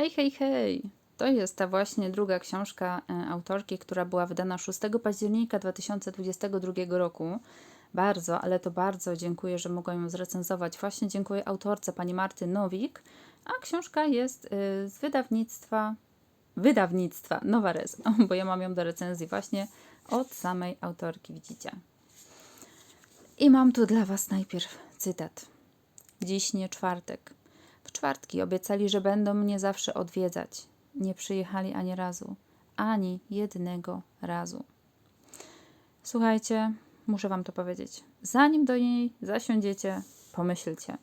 Hej, hej, hej! To jest ta właśnie druga książka e, autorki, która była wydana 6 października 2022 roku. Bardzo, ale to bardzo dziękuję, że mogłam ją zrecenzować. Właśnie dziękuję autorce pani Marty Nowik, a książka jest y, z wydawnictwa wydawnictwa Nowares, bo ja mam ją do recenzji właśnie od samej autorki, widzicie. I mam tu dla Was najpierw cytat. Dziś nie czwartek. Czwartki obiecali, że będą mnie zawsze odwiedzać. Nie przyjechali ani razu, ani jednego razu. Słuchajcie, muszę Wam to powiedzieć. Zanim do niej zasiądziecie, pomyślcie,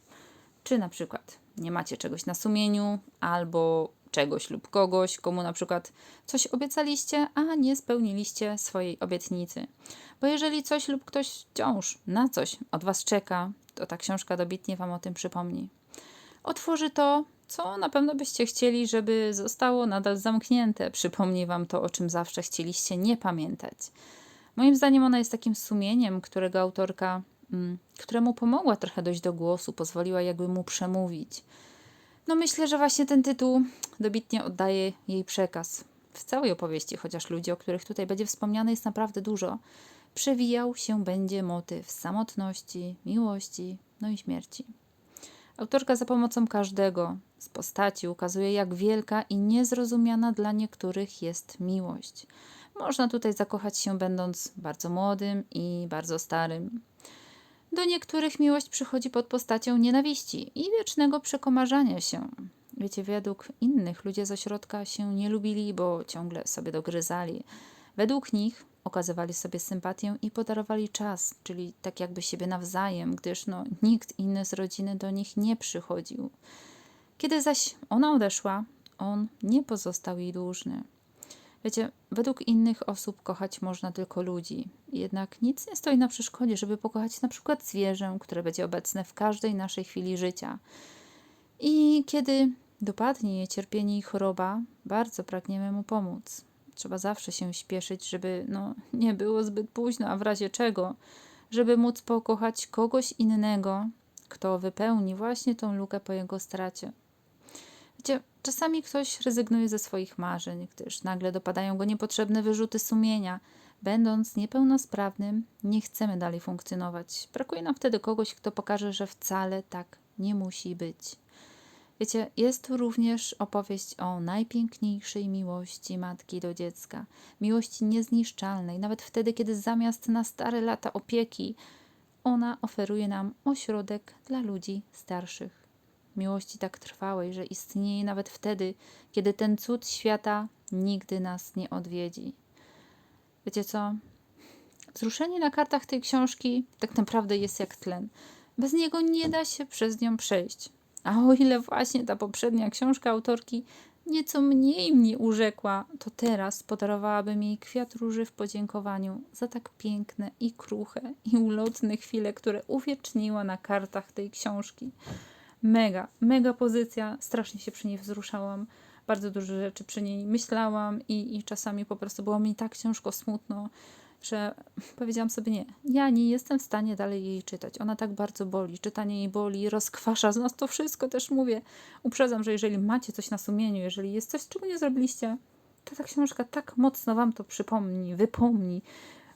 czy na przykład nie macie czegoś na sumieniu, albo czegoś lub kogoś, komu na przykład coś obiecaliście, a nie spełniliście swojej obietnicy. Bo jeżeli coś lub ktoś wciąż na coś od Was czeka, to ta książka dobitnie Wam o tym przypomni. Otworzy to, co na pewno byście chcieli, żeby zostało nadal zamknięte. Przypomni Wam to, o czym zawsze chcieliście nie pamiętać. Moim zdaniem ona jest takim sumieniem, którego autorka, mm, któremu pomogła trochę dojść do głosu, pozwoliła jakby mu przemówić. No myślę, że właśnie ten tytuł dobitnie oddaje jej przekaz. W całej opowieści, chociaż ludzi, o których tutaj będzie wspomniane, jest naprawdę dużo, przewijał się będzie motyw samotności, miłości, no i śmierci. Autorka za pomocą każdego z postaci ukazuje, jak wielka i niezrozumiana dla niektórych jest miłość. Można tutaj zakochać się, będąc bardzo młodym i bardzo starym. Do niektórych miłość przychodzi pod postacią nienawiści i wiecznego przekomarzania się. Wiecie, według innych ludzie z ośrodka się nie lubili, bo ciągle sobie dogryzali. Według nich okazywali sobie sympatię i podarowali czas, czyli tak jakby siebie nawzajem, gdyż no, nikt inny z rodziny do nich nie przychodził. Kiedy zaś ona odeszła, on nie pozostał jej dłużny. Wiecie, według innych osób kochać można tylko ludzi. Jednak nic nie stoi na przeszkodzie, żeby pokochać na przykład zwierzę, które będzie obecne w każdej naszej chwili życia. I kiedy dopadnie je cierpienie i choroba, bardzo pragniemy mu pomóc. Trzeba zawsze się śpieszyć, żeby no, nie było zbyt późno, a w razie czego, żeby móc pokochać kogoś innego, kto wypełni właśnie tą lukę po jego stracie. Wiecie, czasami ktoś rezygnuje ze swoich marzeń, gdyż nagle dopadają go niepotrzebne wyrzuty sumienia. Będąc niepełnosprawnym, nie chcemy dalej funkcjonować. Brakuje nam wtedy kogoś, kto pokaże, że wcale tak nie musi być. Wiecie, jest tu również opowieść o najpiękniejszej miłości matki do dziecka, miłości niezniszczalnej, nawet wtedy, kiedy zamiast na stare lata opieki, ona oferuje nam ośrodek dla ludzi starszych. Miłości tak trwałej, że istnieje nawet wtedy, kiedy ten cud świata nigdy nas nie odwiedzi. Wiecie co? Wzruszenie na kartach tej książki tak naprawdę jest jak tlen. Bez niego nie da się przez nią przejść. A o ile właśnie ta poprzednia książka autorki nieco mniej mnie urzekła, to teraz podarowałabym jej kwiat róży w podziękowaniu za tak piękne i kruche i ulotne chwile, które uwieczniła na kartach tej książki. Mega, mega pozycja, strasznie się przy niej wzruszałam. Bardzo dużo rzeczy przy niej myślałam i, i czasami po prostu było mi tak ciężko, smutno, że powiedziałam sobie nie, ja nie jestem w stanie dalej jej czytać. Ona tak bardzo boli, czytanie jej boli, rozkwasza z nas to wszystko. Też mówię, uprzedzam, że jeżeli macie coś na sumieniu, jeżeli jest coś, czego nie zrobiliście, to ta książka tak mocno wam to przypomni, wypomni,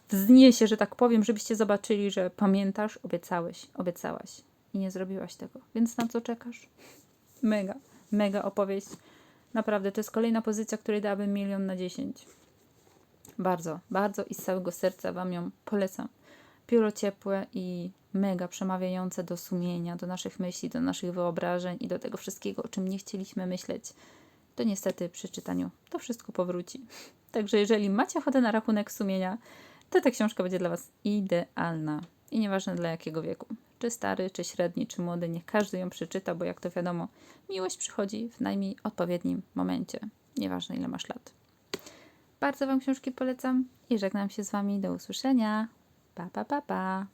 wzniesie, że tak powiem, żebyście zobaczyli, że pamiętasz, obiecałeś, obiecałaś i nie zrobiłaś tego. Więc na co czekasz? Mega, mega opowieść. Naprawdę, to jest kolejna pozycja, której dałabym milion na dziesięć. Bardzo, bardzo i z całego serca Wam ją polecam. Pióro ciepłe i mega przemawiające do sumienia, do naszych myśli, do naszych wyobrażeń i do tego wszystkiego, o czym nie chcieliśmy myśleć. To niestety przy czytaniu to wszystko powróci. Także jeżeli macie ochotę na rachunek sumienia, to ta książka będzie dla Was idealna. I nieważne dla jakiego wieku. Czy stary, czy średni, czy młody, niech każdy ją przeczyta, bo jak to wiadomo, miłość przychodzi w najmniej odpowiednim momencie. Nieważne ile masz lat. Bardzo Wam książki polecam i żegnam się z Wami. Do usłyszenia. Pa, pa, pa, pa.